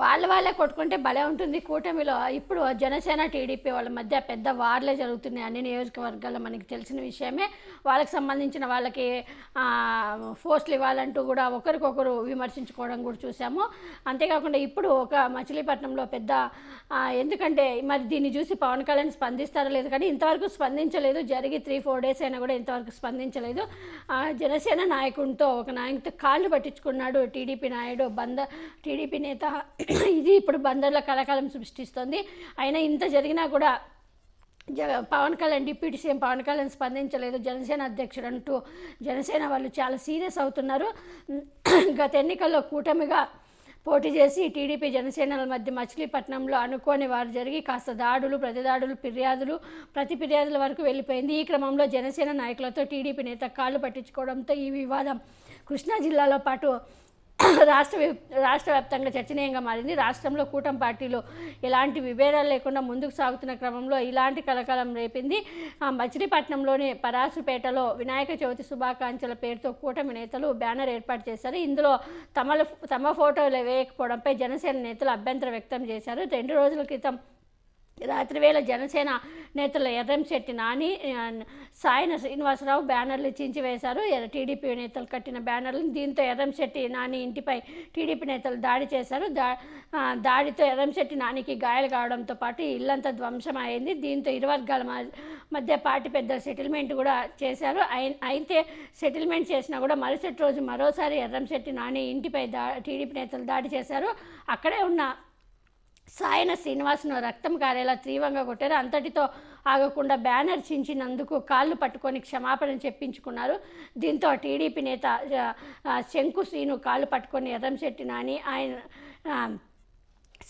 వాళ్ళ వాళ్ళే కొట్టుకుంటే భలే ఉంటుంది. కూటమిలో ఇప్పుడు జనసేన టీడీపీ వాళ్ళ మధ్య పెద్ద వార్లే జరుగుతున్నాయి అన్ని నియోజకవర్గాల్లో మనకి తెలిసిన విషయమే. వాళ్ళకి సంబంధించిన వాళ్ళకి పోస్టులు ఇవ్వాలంటూ కూడా ఒకరికొకరు విమర్శించుకోవడం కూడా చూసాము. అంతేకాకుండా ఇప్పుడు ఒక మచిలీపట్నంలో పెద్ద ఎందుకంటే మరి దీన్ని చూసి పవన్ కళ్యాణ్ స్పందిస్తారో లేదు కానీ ఇంతవరకు స్పందించలేదు. జరిగి త్రీ ఫోర్ డేస్ అయినా కూడా ఇంతవరకు స్పందించలేదు. జనసేన నాయకునితో ఒక నాయకుడితో కాళ్ళు పట్టించుకున్నాడు టీడీపీ నాయుడు. బంద టీడీపీ నేత ఇది ఇప్పుడు బందర్లో కలకాలం సృష్టిస్తుంది. అయినా ఇంత జరిగినా కూడా జ పవన్ కళ్యాణ్ డిప్యూటీ సీఎం పవన్ కళ్యాణ్ స్పందించలేదు. జనసేన అధ్యక్షుడు అంటూ జనసేన వాళ్ళు చాలా సీరియస్ అవుతున్నారు. గత ఎన్నికల్లో కూటమిగా పోటీ చేసి టీడీపీ జనసేనల మధ్య మచిలీపట్నంలో అనుకోని వారు జరిగి కాస్త దాడులు ప్రతిదాడులు ఫిర్యాదులు ప్రతి ఫిర్యాదుల వరకు వెళ్ళిపోయింది. ఈ క్రమంలో జనసేన నాయకులతో టీడీపీ నేత కాళ్ళు పట్టించుకోవడంతో ఈ వివాదం కృష్ణా జిల్లాలో పాటు రాష్ట్ర రాష్ట్ర వ్యాప్తంగా చర్చనీయంగా మారింది. రాష్ట్రంలో కూటమి పార్టీలో ఎలాంటి విభేదాలు లేకుండా ముందుకు సాగుతున్న క్రమంలో ఇలాంటి కలకలం రేపింది. మచిలీపట్నంలోని పరాసుపేటలో వినాయక చవితి శుభాకాంక్షల పేరుతో కూటమి నేతలు బ్యానర్ ఏర్పాటు చేశారు. ఇందులో తమ తమ ఫోటోలు వేయకపోవడంపై జనసేన నేతలు అభ్యంతరం వ్యక్తం చేశారు. రెండు రోజుల క్రితం రాత్రివేళ జనసేన నేతలు ఎర్రంశెట్టి నాని సాయన శ్రీనివాసరావు బ్యానర్లు చించివేశారు వేశారు. టీడీపీ నేతలు కట్టిన బ్యానర్లు దీంతో ఎర్రంశెట్టి నాని ఇంటిపై టీడీపీ నేతలు దాడి చేశారు. దా దాడితో ఎర్రంశెట్టి నానికి గాయాలు కావడంతో పాటు ఇల్లంతా ధ్వంసం అయింది. దీంతో ఇరు వర్గాల మధ్య పార్టీ పెద్ద సెటిల్మెంట్ కూడా చేశారు. అయితే సెటిల్మెంట్ చేసినా కూడా మరుసటి రోజు మరోసారి ఎర్రంశెట్టి నాని ఇంటిపై దా టీడీపీ నేతలు దాడి చేశారు. అక్కడే ఉన్న సాయన శ్రీనివాస్ను రక్తం కారేలా తీవ్రంగా కొట్టారు. అంతటితో ఆగకుండా బ్యానర్ చించినందుకు కాళ్ళు పట్టుకొని క్షమాపణ చెప్పించుకున్నారు. దీంతో టీడీపీ నేత శంకు శ్రీను కాళ్ళు పట్టుకొని ఎర్రంశెట్టి నాని ఆయన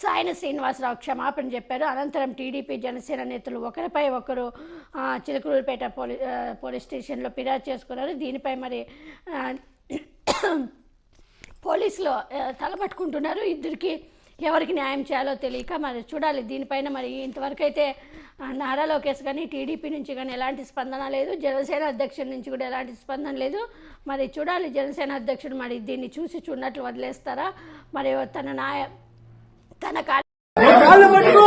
సాయన శ్రీనివాసరావు క్షమాపణ చెప్పారు. అనంతరం టీడీపీ జనసేన నేతలు ఒకరిపై ఒకరు ఆ, పోలీ పోలీస్ స్టేషన్లో ఫిర్యాదు చేసుకున్నారు. దీనిపై మరి పోలీసులో పోలీసులు తలపట్టుకుంటున్నారు. ఇద్దరికి ఎవరికి న్యాయం చేయాలో తెలియక మరి చూడాలి. దీనిపైన మరి ఇంతవరకు అయితే నారా లోకేష్ కానీ టీడీపీ నుంచి కానీ ఎలాంటి స్పందన లేదు. జనసేన అధ్యక్షుడి నుంచి కూడా ఎలాంటి స్పందన లేదు. మరి చూడాలి జనసేన అధ్యక్షుడు మరి దీన్ని చూసి చూడనట్లు వదిలేస్తారా? మరి తన నాయ తన కాళ్ళు పట్టుకో